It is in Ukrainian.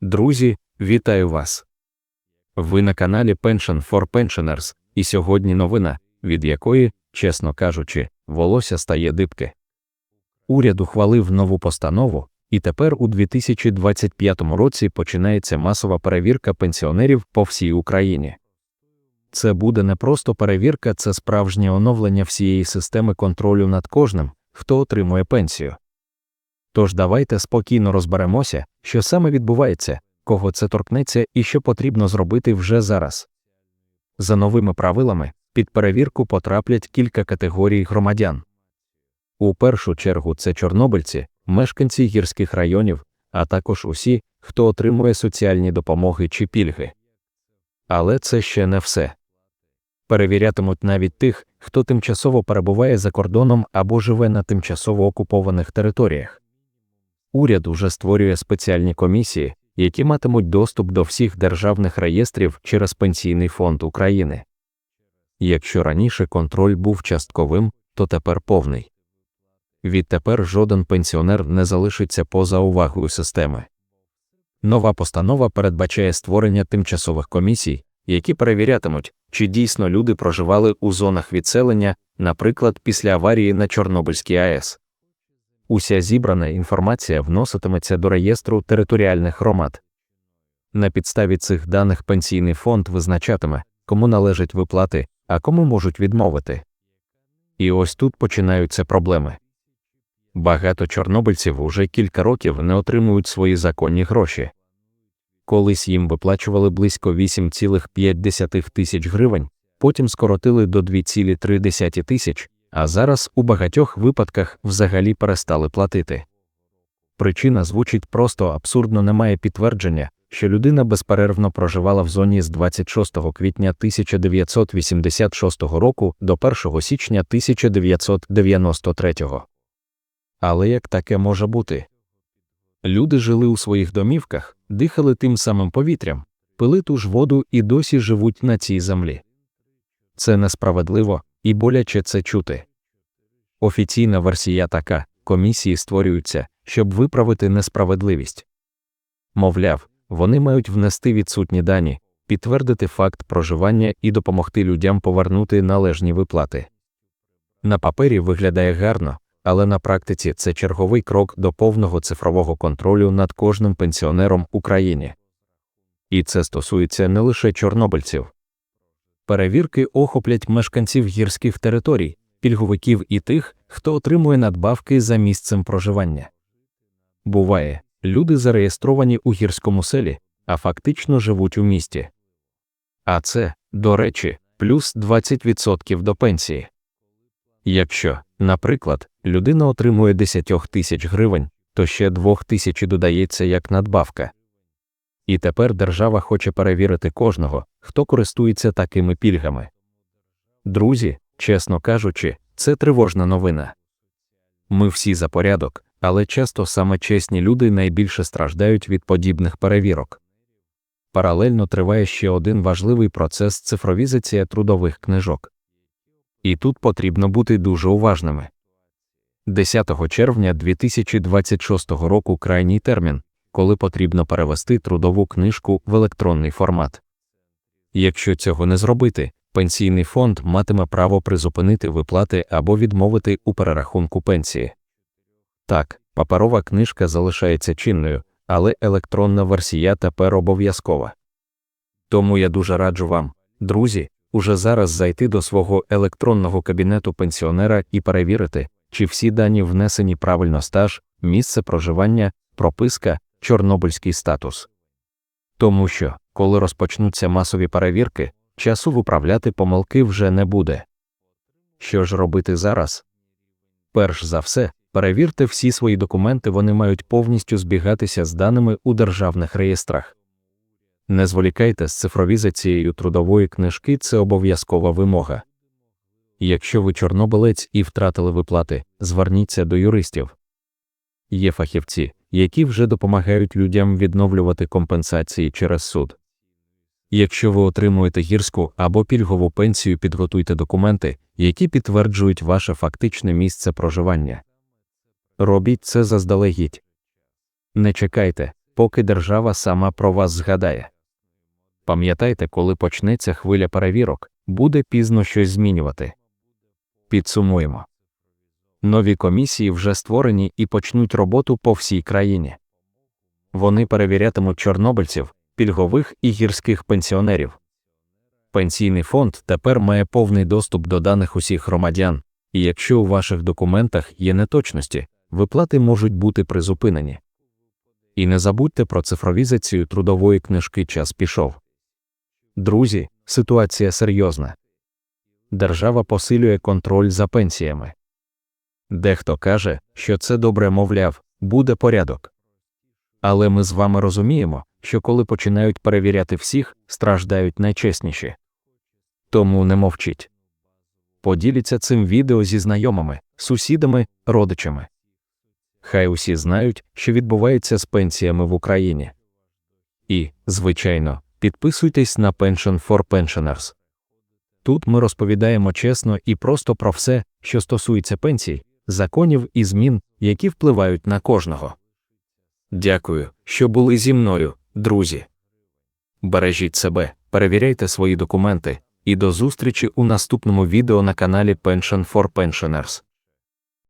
Друзі, вітаю вас! Ви на каналі Pension for Pensioners, і сьогодні новина, від якої, чесно кажучи, волосся стає дибки. Уряд ухвалив нову постанову, і тепер у 2025 році починається масова перевірка пенсіонерів по всій Україні. Це буде не просто перевірка, це справжнє оновлення всієї системи контролю над кожним, хто отримує пенсію. Тож давайте спокійно розберемося, що саме відбувається, кого це торкнеться і що потрібно зробити вже зараз. За новими правилами, під перевірку потраплять кілька категорій громадян. У першу чергу це чорнобильці, мешканці гірських районів, а також усі, хто отримує соціальні допомоги чи пільги. Але це ще не все. Перевірятимуть навіть тих, хто тимчасово перебуває за кордоном або живе на тимчасово окупованих територіях. Уряд уже створює спеціальні комісії, які матимуть доступ до всіх державних реєстрів через Пенсійний фонд України. Якщо раніше контроль був частковим, то тепер повний. Відтепер жоден пенсіонер не залишиться поза увагою системи. Нова постанова передбачає створення тимчасових комісій, які перевірятимуть, чи дійсно люди проживали у зонах відселення, наприклад, після аварії на Чорнобильській АЕС. Уся зібрана інформація вноситиметься до реєстру територіальних громад. На підставі цих даних пенсійний фонд визначатиме, кому належать виплати, а кому можуть відмовити. І ось тут починаються проблеми. Багато чорнобильців уже кілька років не отримують свої законні гроші. Колись їм виплачували близько 8,5 тисяч гривень, потім скоротили до 2,3 тисяч, а зараз у багатьох випадках взагалі перестали платити. Причина звучить просто абсурдно немає підтвердження, що людина безперервно проживала в зоні з 26 квітня 1986 року до 1 січня 1993. Але як таке може бути? Люди жили у своїх домівках, дихали тим самим повітрям, пили ту ж воду і досі живуть на цій землі. Це несправедливо і боляче це чути. Офіційна версія така комісії створюються, щоб виправити несправедливість. Мовляв, вони мають внести відсутні дані, підтвердити факт проживання і допомогти людям повернути належні виплати. На папері виглядає гарно, але на практиці це черговий крок до повного цифрового контролю над кожним пенсіонером в Україні. І це стосується не лише чорнобильців. Перевірки охоплять мешканців гірських територій, пільговиків і тих, хто отримує надбавки за місцем проживання. Буває, люди зареєстровані у гірському селі, а фактично живуть у місті. А це, до речі, плюс 20% до пенсії. Якщо, наприклад, людина отримує 10 тисяч гривень, то ще 2 тисячі додається як надбавка. І тепер держава хоче перевірити кожного, хто користується такими пільгами. Друзі, чесно кажучи, це тривожна новина. Ми всі за порядок, але часто саме чесні люди найбільше страждають від подібних перевірок. Паралельно триває ще один важливий процес цифровізація трудових книжок. І тут потрібно бути дуже уважними. 10 червня 2026 року крайній термін, коли потрібно перевести трудову книжку в електронний формат. Якщо цього не зробити, пенсійний фонд матиме право призупинити виплати або відмовити у перерахунку пенсії. Так, паперова книжка залишається чинною, але електронна версія тепер обов'язкова. Тому я дуже раджу вам, друзі, уже зараз зайти до свого електронного кабінету пенсіонера і перевірити, чи всі дані внесені правильно стаж, місце проживання, прописка, чорнобильський статус. Тому що, коли розпочнуться масові перевірки, часу виправляти помилки вже не буде. Що ж робити зараз? Перш за все, перевірте всі свої документи, вони мають повністю збігатися з даними у державних реєстрах. Не зволікайте з цифровізацією трудової книжки, це обов'язкова вимога. Якщо ви чорнобилець і втратили виплати, зверніться до юристів. Є фахівці, які вже допомагають людям відновлювати компенсації через суд. Якщо ви отримуєте гірську або пільгову пенсію, підготуйте документи, які підтверджують ваше фактичне місце проживання. Робіть це заздалегідь. Не чекайте, поки держава сама про вас згадає. Пам'ятайте, коли почнеться хвиля перевірок, буде пізно щось змінювати. Підсумуємо. Нові комісії вже створені і почнуть роботу по всій країні. Вони перевірятимуть чорнобильців, пільгових і гірських пенсіонерів. Пенсійний фонд тепер має повний доступ до даних усіх громадян, і якщо у ваших документах є неточності, виплати можуть бути призупинені. І не забудьте про цифровізацію трудової книжки час пішов. Друзі, ситуація серйозна. Держава посилює контроль за пенсіями. Дехто каже, що це добре, мовляв, буде порядок. Але ми з вами розуміємо, що коли починають перевіряти всіх, страждають найчесніші. Тому не мовчіть. Поділіться цим відео зі знайомими, сусідами, родичами. Хай усі знають, що відбувається з пенсіями в Україні. І, звичайно, підписуйтесь на Pension for Pensioners. Тут ми розповідаємо чесно і просто про все, що стосується пенсій, законів і змін, які впливають на кожного. Дякую, що були зі мною, друзі. Бережіть себе, перевіряйте свої документи, і до зустрічі у наступному відео на каналі Pension for Pensioners.